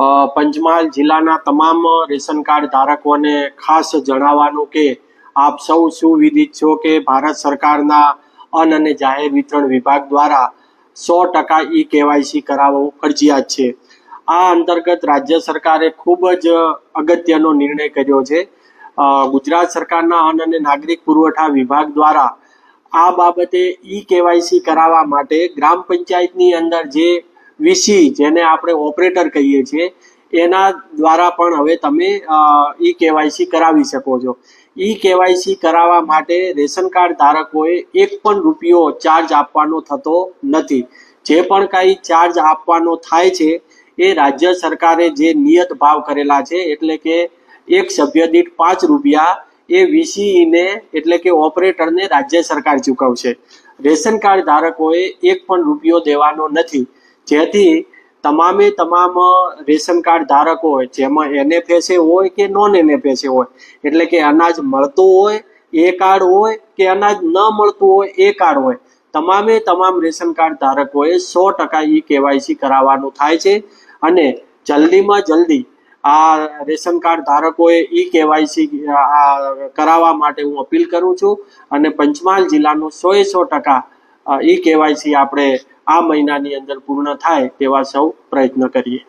પંચમહાલ જિલ્લાના તમામ ration card ધારકોને ખાસ જણાવવાનું કે આપ સૌ સુવિદિત છો કે ભારત સરકારના અન્ન અને જાહેર વિતરણ વિભાગ દ્વારા સો ટકા ઈ કેવાયસી કરાવવું ફરજિયાત છે. આ અંતર્ગત રાજ્ય સરકારે ખૂબ જ અગત્યનો નિર્ણય કર્યો છે. ગુજરાત સરકારના અન્ન અને નાગરિક પુરવઠા વિભાગ દ્વારા આ બાબતે ઈ કેવાયસી કરાવવા માટે ગ્રામ પંચાયતની અંદર જે વીસી જેને આપણે ઓપરેટર કહીએ છીએ, એના દ્વારા પણ હવે તમે ઈ કેવાયસી કરાવી શકો છો. ઈ કેવાયસી કરાવવા માટે રેશન કાર્ડ ધારકોએ એક પણ રૂપિયો ચાર્જ આપવાનો થતો નથી. જે પણ કાંઈ ચાર્જ આપવાનો થાય છે, એ રાજ્ય સરકારે જે નિયત ભાવ કરેલા છે, એટલે કે એક સભ્ય દીઠ પાંચ રૂપિયા, એ વીસીઈને એટલે કે ઓપરેટરને રાજ્ય સરકાર ચૂકવશે. રેશન કાર્ડ ધારકોએ એક પણ રૂપિયો દેવાનો નથી. જેથી તમામે તમામ રેશન કાર્ડ ધારકો હોય, જેમાં એનએફએસએ હોય કે નોન એનએફએસએ હોય, એટલે કે અનાજ મળતું હોય, એ કાર્ડ હોય કે અનાજ ન મળતું હોય, એ કાર્ડ હોય, તમામે તમામ રેશન કાર્ડ ધારકોએ સો ટકા ઈ કેવાયસી કરાવવાનું થાય છે. અને જલ્દીમાં જલ્દી આ રેશન કાર્ડ ધારકોએ ઈ કેવાયસી કરાવવા માટે હું અપીલ કરું છું. અને પંચમહાલ જિલ્લાનું સોએ સો ટકા ઈ કેવાયસી આપણે આ મહિનાની અંદર પૂર્ણ થાય તેવા સૌ પ્રયત્ન કરીએ.